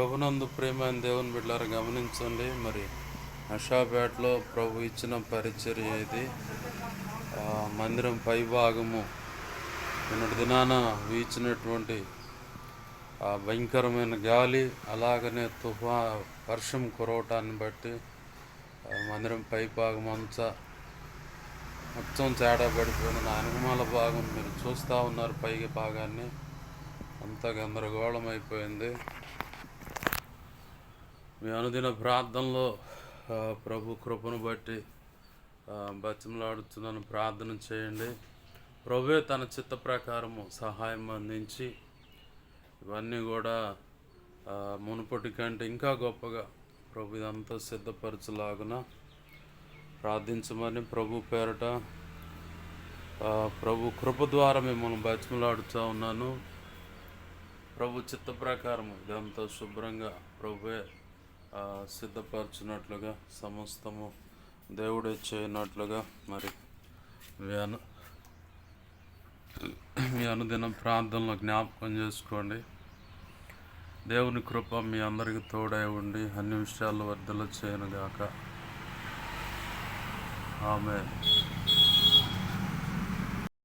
ప్రభునందు అని దేవుని బిడ్డారు గమనించండి మరి నషాపేటలో ప్రభు ఇచ్చిన పరిచర్య ఇది. మందిరం పై భాగము నిన్నటి దినాన వీచినటువంటి భయంకరమైన గాలి అలాగనే తుఫా వర్షం కురవటాన్ని బట్టి మందిరం పై భాగం అంతా మొత్తం తేడా పడిపోయింది నా భాగం మీరు చూస్తూ ఉన్నారు పై భాగాన్ని. అంతా గందరగోళం అయిపోయింది. మీ అనుదిన ప్రార్థనలో ప్రభు కృపను బట్టి ఆ, బతిమలాడుతున్నాను. ప్రార్థన చేయండి. ప్రభువే తన చిత్త ప్రకారము సహాయం అందించి ఇవన్నీ కూడా మునుపటి కంటే ఇంకా గొప్పగా ప్రభు ఇదంతా సిద్ధపరచలాగున ప్రార్థించమని ప్రభు పేరట ప్రభు కృప ద్వారా మిమ్మల్ని బతిమలాడుతూ ఉన్నాను. ప్రభు చిత్త ప్రకారం ఇదంతా శుభ్రంగా ప్రభువే సిద్ధపరచినట్లుగా సమస్తము దేవుడే చేయనట్లుగా మరి మీ అను మీ అనుదినం ప్రార్థనలో జ్ఞాపకం చేసుకోండి. దేవుని కృప మీ అందరికీ తోడై ఉండి అన్ని విషయాలు వర్ధల చేయనుగాక. ఆమె